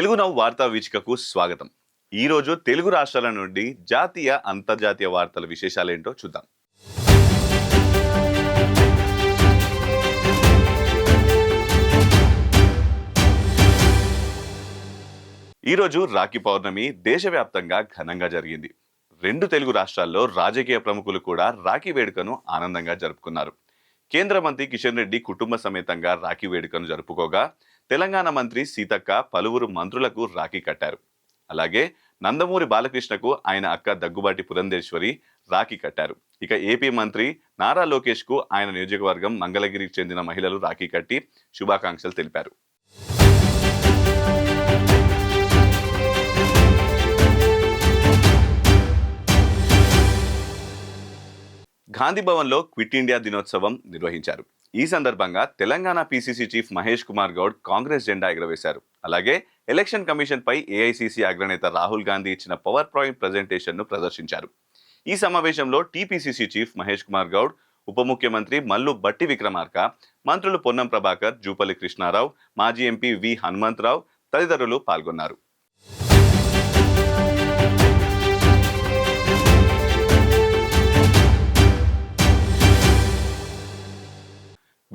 తెలుగు నవ్వు వార్తా వీచికకు స్వాగతం. ఈ రోజు తెలుగు రాష్ట్రాల నుండి జాతీయ అంతర్జాతీయ వార్తల విశేషాలేంటో చూద్దాం. ఈరోజు రాఖీ పౌర్ణమి దేశవ్యాప్తంగా ఘనంగా జరిగింది. రెండు తెలుగు రాష్ట్రాల్లో రాజకీయ ప్రముఖులు కూడా రాఖీ వేడుకను ఆనందంగా జరుపుకున్నారు. కేంద్ర మంత్రి కిషన్ రెడ్డి కుటుంబ సమేతంగా రాఖీ వేడుకను జరుపుకోగా తెలంగాణ మంత్రి సీతక్క పలువురు మంత్రులకు రాఖీ కట్టారు. అలాగే నందమూరి బాలకృష్ణకు ఆయన అక్క దగ్గుబాటి పురంధేశ్వరి రాఖీ కట్టారు. ఇక ఏపీ మంత్రి నారా లోకేష్కు ఆయన నియోజకవర్గం మంగళగిరికి చెందిన మహిళలు రాఖీ కట్టి శుభాకాంక్షలు తెలిపారు. గాంధీ భవన్లో క్విట్ ఇండియా దినోత్సవం నిర్వహించారు. ఈ సందర్భంగా తెలంగాణ పీసీసీ చీఫ్ మహేష్ కుమార్ గౌడ్ కాంగ్రెస్ జెండా ఎగురవేశారు. అలాగే ఎలక్షన్ కమిషన్ పై ఏఐసీసీ అగ్రనేత రాహుల్ గాంధీ ఇచ్చిన పవర్ పాయింట్ ప్రజెంటేషన్ను ప్రదర్శించారు. ఈ సమావేశంలో టీపీసీసీ చీఫ్ మహేష్ కుమార్ గౌడ్ ఉప ముఖ్యమంత్రి మల్లు బట్టి విక్రమార్క మంత్రులు పొన్నం ప్రభాకర్ జూపల్లి కృష్ణారావు మాజీ ఎంపీ వి హనుమంతరావు తదితరులు పాల్గొన్నారు.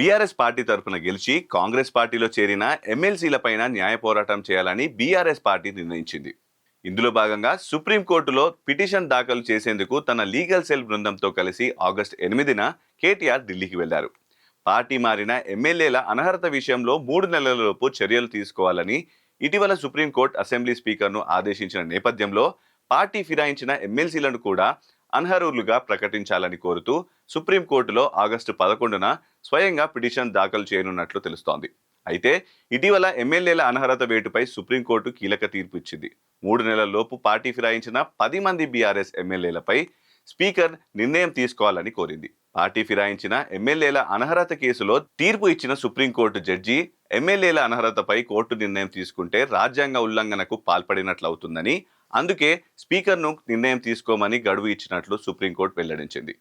బీఆర్ఎస్ పార్టీ తరఫున గెలిచి కాంగ్రెస్ పార్టీలో చేరిన ఎమ్మెల్సీలపైన న్యాయ పోరాటం చేయాలని బీఆర్ఎస్ పార్టీ నిర్ణయించింది. ఇందులో భాగంగా సుప్రీంకోర్టులో పిటిషన్ దాఖలు చేసేందుకు తన లీగల్ సెల్ బృందంతో కలిసి ఆగస్టు ఎనిమిదిన కేటీఆర్ ఢిల్లీకి వెళ్ళారు. పార్టీ మారిన ఎమ్మెల్యేల అనర్హత విషయంలో మూడు నెలలలోపు చర్యలు తీసుకోవాలని ఇటీవల సుప్రీంకోర్టు అసెంబ్లీ స్పీకర్ను ఆదేశించిన నేపథ్యంలో పార్టీ ఫిరాయించిన ఎమ్మెల్సీలను కూడా అనర్హులుగా ప్రకటించాలని కోరుతూ సుప్రీంకోర్టులో ఆగస్టు పదకొండున స్వయంగా పిటిషన్ దాఖలు చేయనున్నట్లు తెలుస్తోంది. అయితే ఇటీవల ఎమ్మెల్యేల అనర్హత వేటుపై సుప్రీంకోర్టు కీలక తీర్పు ఇచ్చింది. మూడు నెలల్లోపు పార్టీ ఫిరాయించిన పది మంది బీఆర్ఎస్ ఎమ్మెల్యేలపై స్పీకర్ నిర్ణయం తీసుకోవాలని కోరింది. పార్టీ ఫిరాయించిన ఎమ్మెల్యేల అనర్హత కేసులో తీర్పు ఇచ్చిన సుప్రీంకోర్టు జడ్జి ఎమ్మెల్యేల అనర్హతపై కోర్టు నిర్ణయం తీసుకుంటే రాజ్యాంగ ఉల్లంఘనకు పాల్పడినట్లవుతుందని అందుకే స్పీకర్ను నిర్ణయం తీసుకోమని గడువు ఇచ్చినట్లు సుప్రీంకోర్టు వెల్లడించింది.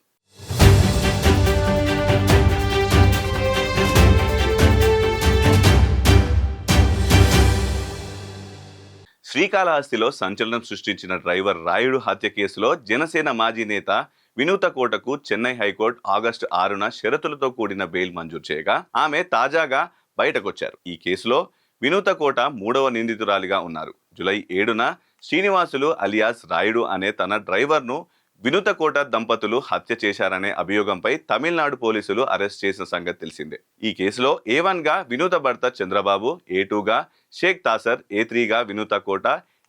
శ్రీకాళహస్తిలో సంచలనం సృష్టించిన డ్రైవర్ రాయుడు హత్య కేసులో జనసేన మాజీ నేత వినూత కోటకు చెన్నై హైకోర్టు ఆగస్టు ఆరున షరతులతో కూడిన బెయిల్ మంజూరు చేయగా ఆమె తాజాగా బయటకొచ్చారు. ఈ కేసులో వినూత కోట మూడవ నిందితురాలిగా ఉన్నారు. జులై ఏడున శ్రీనివాసులు అలియాస్ రాయుడు అనే తన డ్రైవర్ను వినుతకోట దంపతులు హత్య చేశారనే అభియోగంపై తమిళనాడు పోలీసులు అరెస్ట్ చేసిన సంగతి తెలిసిందే. ఈ కేసులో ఏ వన్గా వినూత భర్త చంద్రబాబు ఏ టూగా షేక్ తాసర్ ఏ త్రీగా వినూత కోట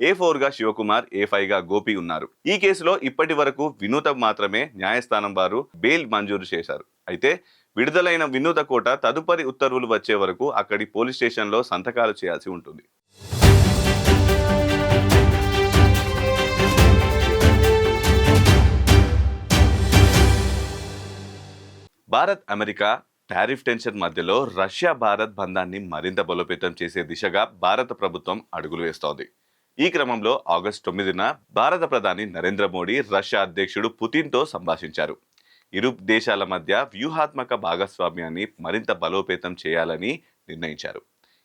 ఏ ఫోర్గా శివకుమార్ ఏ ఫైవ్గా గోపి ఉన్నారు. ఈ కేసులో ఇప్పటి వరకు వినూత మాత్రమే న్యాయస్థానం వారు బెయిల్ మంజూరు చేశారు. అయితే విడుదలైన వినూత కోట తదుపరి ఉత్తర్వులు వచ్చే వరకు అక్కడి పోలీస్ స్టేషన్లో సంతకాలు చేయాల్సి ఉంటుంది. భారత్ అమెరికా టారిఫ్ టెన్షన్ మధ్యలో రష్యా భారత్ బంధాన్ని మరింత బలోపేతం చేసే దిశగా భారత ప్రభుత్వం అడుగులు వేస్తోంది. ఈ క్రమంలో ఆగస్టు తొమ్మిదిన భారత ప్రధాని నరేంద్ర మోడీ రష్యా అధ్యక్షుడు పుతిన్తో సంభాషించారు. ఇరు దేశాల మధ్య వ్యూహాత్మక భాగస్వామ్యాన్ని మరింత బలోపేతం చేయాలని నిర్ణయించారు.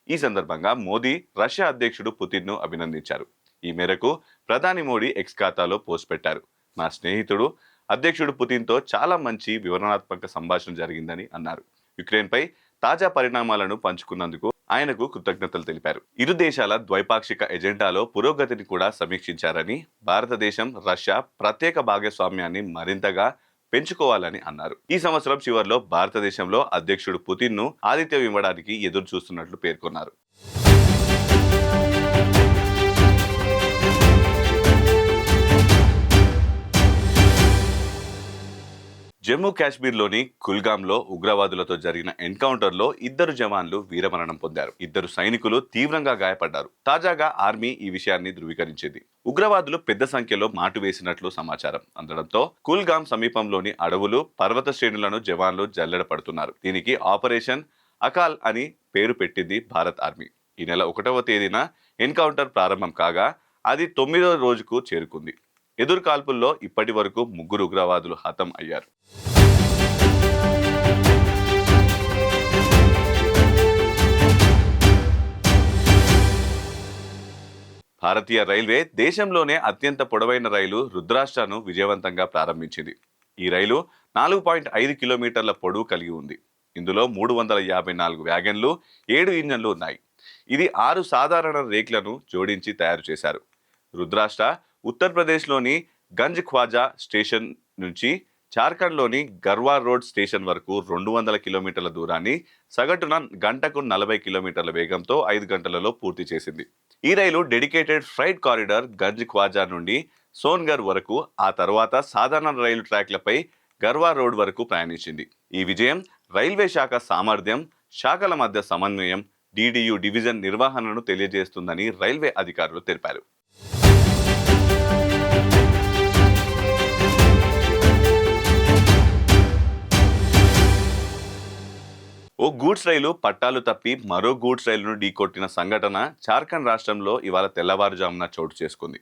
ఈ సందర్భంగా మోదీ రష్యా అధ్యక్షుడు పుతిన్ను అభినందించారు. ఈ మేరకు ప్రధాని మోడీ ఎక్స్ ఖాతాలో పోస్ట్ పెట్టారు. నా స్నేహితుడు అధ్యక్షుడు పుతిన్తో చాలా మంచి వివరణాత్మక సంభాషణ జరిగిందని అన్నారు. యుక్రెయిన్పై తాజా పరిణామాలను పంచుకున్నందుకు ఆయనకు కృతజ్ఞతలు తెలిపారు. ఇరు దేశాల ద్వైపాక్షిక ఎజెండాలో పురోగతిని కూడా సమీక్షించారని భారతదేశం రష్యా ప్రత్యేక భాగస్వామ్యాన్ని మరింతగా పెంచుకోవాలని అన్నారు. ఈ సంవత్సరం చివరిలో భారతదేశంలో అధ్యక్షుడు పుతిన్ను ఆతిథ్యం ఇవ్వడానికి ఎదురు చూస్తున్నట్లు పేర్కొన్నారు. జమ్మూ కాశ్మీర్లోని కుల్గాంలో ఉగ్రవాదులతో జరిగిన ఎన్కౌంటర్లో ఇద్దరు జవాన్లు వీరమరణం పొందారు. ఇద్దరు సైనికులు తీవ్రంగా గాయపడ్డారు. తాజాగా ఆర్మీ ఈ విషయాన్ని ధృవీకరించింది. ఉగ్రవాదులు పెద్ద సంఖ్యలో మాటు వేసినట్లు సమాచారం అందడంతో కుల్గాం సమీపంలోని అడవులు పర్వత శ్రేణులను జవాన్లు జల్లెడ పడుతున్నారు. దీనికి ఆపరేషన్ అకాల్ అని పేరు పెట్టింది భారత్ ఆర్మీ. ఈ నెల ఒకటవ తేదీన ఎన్కౌంటర్ ప్రారంభం కాగా అది తొమ్మిదవ రోజుకు చేరుకుంది. ఎదురు కాల్పుల్లో ఇప్పటి వరకు ముగ్గురు ఉగ్రవాదులు హతం అయ్యారు. భారతీయ రైల్వే దేశంలోనే అత్యంత పొడవైన రైలు రుద్రాష్ట్రను విజయవంతంగా ప్రారంభించింది. ఈ రైలు నాలుగు పాయింట్ ఐదు కిలోమీటర్ల పొడవు కలిగి ఉంది. ఇందులో మూడు వందల యాభై నాలుగు వ్యాగన్లు ఏడు ఇంజన్లు ఉన్నాయి. ఇది ఆరు సాధారణ రేక్లను జోడించి తయారు చేశారు. రుద్రాష్ట్ర ఉత్తరప్రదేశ్లోని గంజ్ ఖ్వాజా స్టేషన్ నుంచి జార్ఖండ్లోని గర్వా రోడ్ స్టేషన్ వరకు రెండు వందల కిలోమీటర్ల దూరాన్ని సగటున గంటకు నలభై కిలోమీటర్ల వేగంతో ఐదు గంటలలో పూర్తి చేసింది. ఈ రైలు dedicated freight corridor Ganj Khwaja నుండి సోన్గర్ వరకు ఆ తర్వాత సాధారణ రైలు ట్రాక్లపై గర్వా రోడ్ వరకు ప్రయాణించింది. ఈ విజయం రైల్వే శాఖ సామర్థ్యం శాఖల మధ్య సమన్వయం డిడియు డివిజన్ నిర్వహణను తెలియజేస్తుందని రైల్వే అధికారులు తెలిపారు. గూడ్స్ రైలు పట్టాలు తప్పి మరో గూడ్స్ రైలును ఢీకొట్టిన సంఘటన జార్ఖండ్ రాష్ట్రంలో ఇవాళ తెల్లవారుజామున చోటు చేసుకుంది.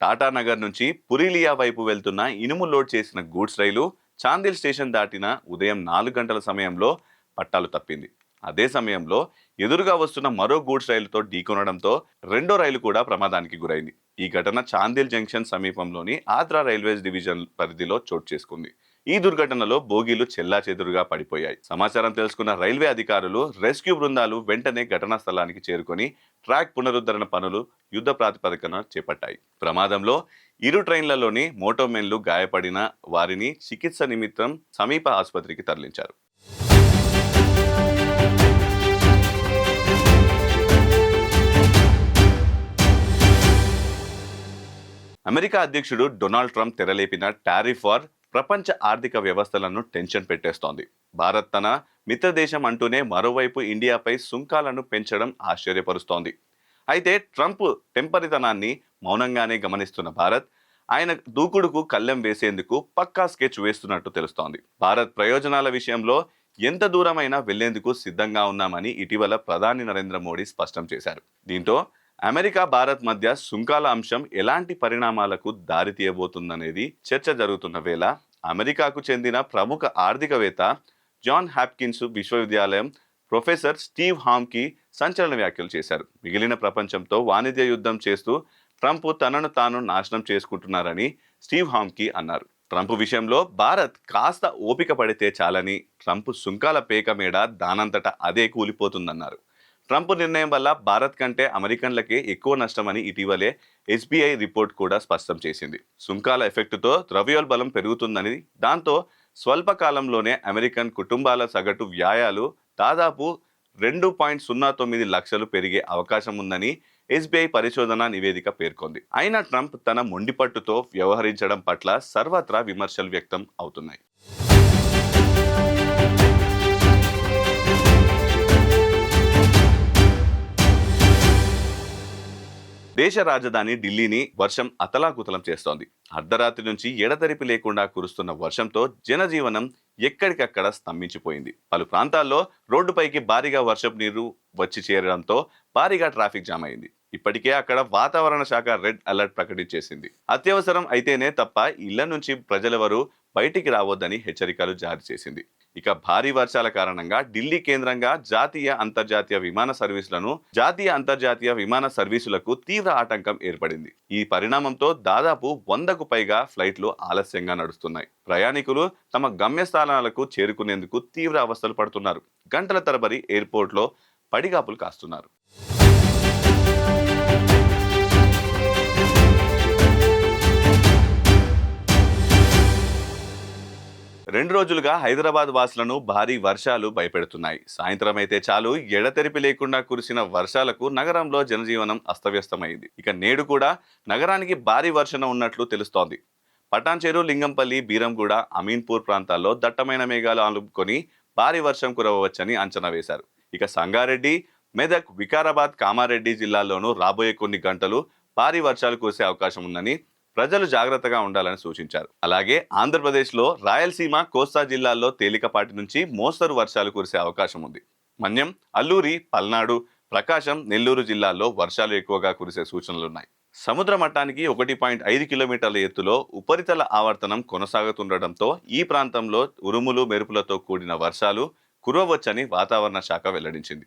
టాటా నగర్ నుంచి పురీలియా వైపు వెళ్తున్న ఇనుము లోడ్ చేసిన గూడ్స్ రైలు చాందిల్ స్టేషన్ దాటిన ఉదయం నాలుగు గంటల సమయంలో పట్టాలు తప్పింది. అదే సమయంలో ఎదురుగా వస్తున్న మరో గూడ్స్ రైలుతో ఢీకొనడంతో రెండో రైలు కూడా ప్రమాదానికి గురైంది. ఈ ఘటన చాందిల్ జంక్షన్ సమీపంలోని ఆద్రా రైల్వేస్ డివిజన్ పరిధిలో చోటు చేసుకుంది. ఈ దుర్ఘటనలో బోగీలు చెల్లా చెదురుగా పడిపోయాయి. సమాచారం తెలుసుకున్న రైల్వే అధికారులు రెస్క్యూ బృందాలు వెంటనే ఘటనా స్థలానికి చేరుకొని ట్రాక్ పునరుద్ధరణ పనులు యుద్ధ ప్రాతిపదికన చేపట్టాయి. ప్రమాదంలో ఇరు ట్రైన్లలోని మోటోమెన్లు గాయపడిన వారిని చికిత్స నిమిత్తం సమీప ఆసుపత్రికి తరలించారు. అమెరికా అధ్యక్షుడు డొనాల్డ్ ట్రంప్ తెరలేపిన టారిఫ్ వార్ ప్రపంచ ఆర్థిక వ్యవస్థలను టెన్షన్ పెట్టేస్తోంది. భారత్ తన మిత్రదేశం అంటూనే మరోవైపు ఇండియాపై సుంకాలను పెంచడం ఆశ్చర్యపరుస్తోంది. అయితే ట్రంప్ టెంపరితనాన్ని మౌనంగానే గమనిస్తున్న భారత్ ఆయన దూకుడుకు కళ్ళెం వేసేందుకు పక్కా స్కెచ్ వేస్తున్నట్టు తెలుస్తోంది. భారత్ ప్రయోజనాల విషయంలో ఎంత దూరమైనా వెళ్ళేందుకు సిద్ధంగా ఉన్నామని ఇటీవల ప్రధాని నరేంద్ర మోడీ స్పష్టం చేశారు. దీంతో అమెరికా భారత్ మధ్య సుంకాల అంశం ఎలాంటి పరిణామాలకు దారితీయబోతుందనేది చర్చ జరుగుతున్న వేళ అమెరికాకు చెందిన ప్రముఖ ఆర్థికవేత్త జాన్ హ్యాప్కిన్స్ విశ్వవిద్యాలయం ప్రొఫెసర్ స్టీవ్ హామ్కి సంచలన వ్యాఖ్యలు చేశారు. మిగిలిన ప్రపంచంతో వాణిజ్య యుద్ధం చేస్తూ ట్రంప్ తనను తాను నాశనం చేసుకుంటున్నారని స్టీవ్ హామ్కి అన్నారు. ట్రంప్ విషయంలో భారత్ కాస్త ఓపిక పడితే చాలని ట్రంప్ సుంకాల పేక మేడ దానంతట అదే కూలిపోతుందన్నారు. ట్రంప్ నిర్ణయం వల్ల భారత్ కంటే అమెరికన్లకే ఎక్కువ నష్టమని ఇటీవలే ఎస్బీఐ రిపోర్ట్ కూడా స్పష్టం చేసింది. సుంకాల ఎఫెక్టుతో ద్రవ్యోల్బలం పెరుగుతుందని దాంతో స్వల్పకాలంలోనే అమెరికన్ కుటుంబాల సగటు వ్యాయాలు దాదాపు రెండు పాయింట్ సున్నా తొమ్మిది లక్షలు పెరిగే అవకాశం ఉందని ఎస్బీఐ పరిశోధన నివేదిక పేర్కొంది. అయినా ట్రంప్ తన మొండిపట్టుతో వ్యవహరించడం పట్ల సర్వత్రా విమర్శలు వ్యక్తం అవుతున్నాయి. దేశ రాజధాని ఢిల్లీని వర్షం అతలాకుతలం చేస్తోంది. అర్ధరాత్రి నుంచి ఎడతెరిపి లేకుండా కురుస్తున్న వర్షంతో జనజీవనం ఎక్కడికక్కడ స్తంభించిపోయింది. పలు ప్రాంతాల్లో రోడ్డుపైకి భారీగా వర్షపు నీరు వచ్చి చేరడంతో భారీగా ట్రాఫిక్ జామ్ అయింది ఇప్పటికే అక్కడ వాతావరణ శాఖ రెడ్ అలర్ట్ ప్రకటించేసింది. అత్యవసరం అయితేనే తప్ప ఇళ్ళ నుంచి ప్రజలెవరూ బయటికి రావద్దని హెచ్చరికలు జారీ చేసింది. ఇక భారీ వర్షాల కారణంగా ఢిల్లీ కేంద్రంగా జాతీయ అంతర్జాతీయ విమాన సర్వీసులను జాతీయ అంతర్జాతీయ విమాన సర్వీసులకు తీవ్ర ఆటంకం ఏర్పడింది. ఈ పరిణామంతో దాదాపు వందకు పైగా ఫ్లైట్లు ఆలస్యంగా నడుస్తున్నాయి. ప్రయాణికులు తమ గమ్యస్థానాలకు చేరుకునేందుకు తీవ్ర అవస్థలు పడుతున్నారు. గంటల తరబడి ఎయిర్పోర్ట్లో పడిగాపులు కాస్తున్నారు. రెండు రోజులుగా హైదరాబాద్ వాసులను భారీ వర్షాలు భయపెడుతున్నాయి. సాయంత్రం అయితే చాలు ఎడతెరిపి లేకుండా కురిసిన వర్షాలకు నగరంలో జనజీవనం అస్తవ్యస్తమైంది. ఇక నేడు కూడా నగరానికి భారీ వర్షణ ఉన్నట్లు తెలుస్తోంది. పటాన్చేరు లింగంపల్లి బీరంగూడ అమీన్పూర్ ప్రాంతాల్లో దట్టమైన మేఘాలు అలుపుకొని భారీ వర్షం కురవవచ్చని అంచనా వేశారు. ఇక సంగారెడ్డి మెదక్ వికారాబాద్ కామారెడ్డి జిల్లాల్లోనూ రాబోయే కొన్ని గంటలు భారీ వర్షాలు కురిసే అవకాశం ఉందని ప్రజలు జాగ్రత్తగా ఉండాలని సూచించారు. అలాగే ఆంధ్రప్రదేశ్లో రాయలసీమ కోస్తా జిల్లాల్లో తేలికపాటి నుంచి మోస్తరు వర్షాలు కురిసే అవకాశం ఉంది. మన్యం అల్లూరి పల్నాడు ప్రకాశం నెల్లూరు జిల్లాల్లో వర్షాలు ఎక్కువగా కురిసే సూచనలున్నాయి సముద్ర మట్టానికి ఒకటి పాయింట్ ఐదు కిలోమీటర్ల ఎత్తులో ఉపరితల ఆవర్తనం కొనసాగుతుండటంతో ఈ ప్రాంతంలో ఉరుములు మెరుపులతో కూడిన వర్షాలు కురవచ్చని వాతావరణ శాఖ వెల్లడించింది.